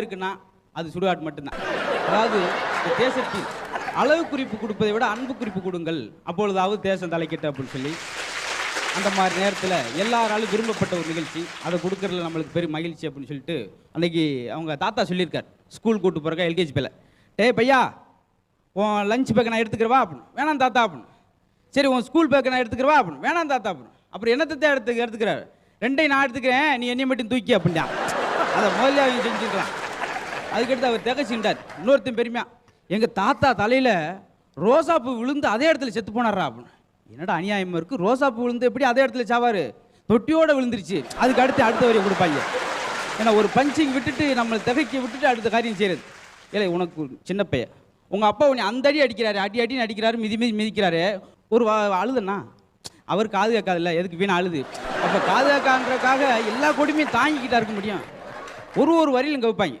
இருக்குன்னா அது சுடுகாட் மட்டும்தான். அதாவது இந்த தேசத்தில் அளவு குறிப்பு கொடுப்பதை விட அன்பு குறிப்பு கொடுங்கள். அப்பொழுதாவது தேசம் தலைக்கட்டு அப்படின்னு சொல்லி அந்த மாதிரி நேரத்தில் எல்லாராலும் விரும்பப்பட்ட ஒரு நிகழ்ச்சி. அதை கொடுக்கறதுல நம்மளுக்கு பெரிய மகிழ்ச்சி அப்படின்னு சொல்லிட்டு அன்னைக்கு அவங்க தாத்தா சொல்லியிருக்கார். ஸ்கூல் கூட்டு போகிறக்கா எல்கேஜி பேல. டே பையா உன் லஞ்ச் பேக்கை நான் எடுத்துக்கிறவா? அப்படின்னு. வேணாம் தாத்தா அப்படின்னு. சரி உன் ஸ்கூல் பேக்கை நான் எடுத்துக்கிறவா? அப்படின்னு. வேணாம் தாத்தா அப்படின்னு. அப்புறம் என்னத்தை எடுத்து எடுத்துக்கிறாரு? ரெண்டையும் நான் எடுத்துக்கிறேன். நீ என்னையும் மட்டும் தூக்கி அப்படின்ட்டான் அதை முதல்ல அவங்க செஞ்சுக்கலாம். அதுக்கடுத்து அவர் திகச்சின்றார் இன்னொருத்தன் பெருமையா எங்கள் தாத்தா தலையில் ரோசாப்பூ விழுந்து அதே இடத்துல செத்து போனாரா அப்படின்னு. என்னடா அநியாயமாக இருக்குது ரோசாப்பூ விழுந்து எப்படி அதே இடத்துல சாவார்? தொட்டியோட விழுந்துருச்சு. அதுக்கு அடுத்து அடுத்த வரையை கொடுப்பாங்க. ஏன்னா ஒரு பஞ்சிங் விட்டுட்டு நம்மளை திகைக்க விட்டுட்டு அடுத்த காரியம் செய்கிறது இல்லை உனக்கு சின்ன பையன். உங்கள் அப்பா உன்னை அந்த அடி அடிக்கிறாரு அடி அடின்னு அடிக்கிறாரு மிதி மிதி மிதிக்கிறாரு. ஒரு அழுதுண்ணா. அவர் காது கேட்காதுல்ல எதுக்கு வீணா அழுது. அப்போ காது கேட்கான்றக்காக எல்லா கொடுமையும் தாங்கிக்கிட்டா இருக்க முடியும். ஒரு ஒரு வரியிலும் கவிப்பாங்க.